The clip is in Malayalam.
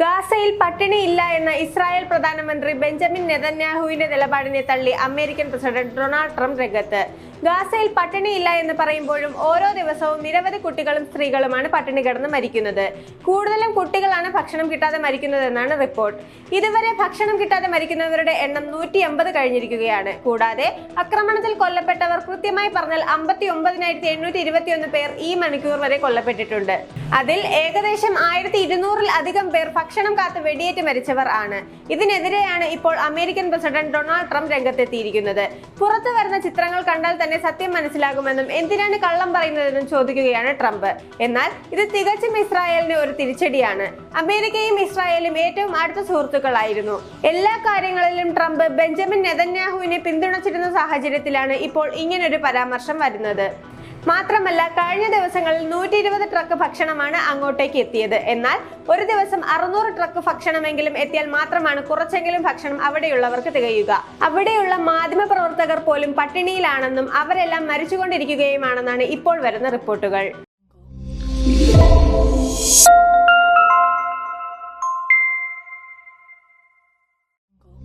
ഗാസയിൽ പട്ടിണിയില്ല എന്ന ഇസ്രായേൽ പ്രധാനമന്ത്രി ബെഞ്ചമിൻ നെതന്യാഹുവിന്റെ നിലപാടിനെ തള്ളി അമേരിക്കൻ പ്രസിഡന്റ് ഡൊണാൾഡ് ട്രംപ് രംഗത്ത്. ഗാസയിൽ പട്ടിണിയില്ല എന്ന് പറയുമ്പോഴും ഓരോ ദിവസവും നിരവധി കുട്ടികളും സ്ത്രീകളുമാണ് പട്ടിണി കിടന്ന് മരിക്കുന്നത്. കൂടുതലും കുട്ടികളാണ് ഭക്ഷണം കിട്ടാതെ മരിക്കുന്നതെന്നാണ് റിപ്പോർട്ട്. ഇതുവരെ ഭക്ഷണം കിട്ടാതെ മരിക്കുന്നവരുടെ എണ്ണം നൂറ്റി എൺപത് കഴിഞ്ഞിരിക്കുകയാണ്. കൂടാതെ ആക്രമണത്തിൽ കൊല്ലപ്പെട്ടവർ കൃത്യമായി പറഞ്ഞാൽ അമ്പത്തി ഒമ്പതിനായിരത്തി എണ്ണൂറ്റി ഇരുപത്തിയൊന്ന് പേർ ഈ മണിക്കൂർ വരെ കൊല്ലപ്പെട്ടിട്ടുണ്ട്. അതിൽ ഏകദേശം ആയിരത്തി ഇരുന്നൂറിൽ അധികം പേർ ഭക്ഷണം കാത്ത് വെടിയേറ്റ് മരിച്ചവർ ആണ്. ഇതിനെതിരെയാണ് ഇപ്പോൾ അമേരിക്കൻ പ്രസിഡന്റ് ഡൊണാൾഡ് ട്രംപ് രംഗത്തെത്തിയിരിക്കുന്നത്. പുറത്തു വരുന്ന ചിത്രങ്ങൾ കണ്ടാൽ തന്നെ സത്യം മനസ്സിലാകുമെന്നും എന്തിനാണ് കള്ളം പറയുന്നതെന്നും ചോദിക്കുകയാണ് ട്രംപ്. എന്നാൽ ഇത് തികച്ചും ഇസ്രായേലിന് ഒരു തിരിച്ചടിയാണ്. അമേരിക്കയും ഇസ്രായേലും ഏറ്റവും അടുത്ത സുഹൃത്തുക്കളായിരുന്നു. എല്ലാ കാര്യങ്ങളിലും ട്രംപ് ബെഞ്ചമിൻ നെതന്യാഹുവിനെ പിന്തുണച്ചിരുന്ന സാഹചര്യത്തിലാണ് ഇപ്പോൾ ഇങ്ങനൊരു പരാമർശം വരുന്നത്. മാത്രമല്ല കഴിഞ്ഞ ദിവസങ്ങളിൽ നൂറ്റി ഇരുപത് ട്രക്ക് ഭക്ഷണമാണ് അങ്ങോട്ടേക്ക് എത്തിയത്. എന്നാൽ ഒരു ദിവസം അറുന്നൂറ് ട്രക്ക് ഭക്ഷണമെങ്കിലും എത്തിയാൽ മാത്രമാണ് കുറച്ചെങ്കിലും ഭക്ഷണം അവിടെയുള്ളവർക്ക് തികയുക. അവിടെയുള്ള മാധ്യമ പ്രവർത്തകർ പോലും പട്ടിണിയിലാണെന്നും അവരെല്ലാം മരിച്ചുകൊണ്ടിരിക്കുകയുമാണെന്നാണ് ഇപ്പോൾ വരുന്ന റിപ്പോർട്ടുകൾ.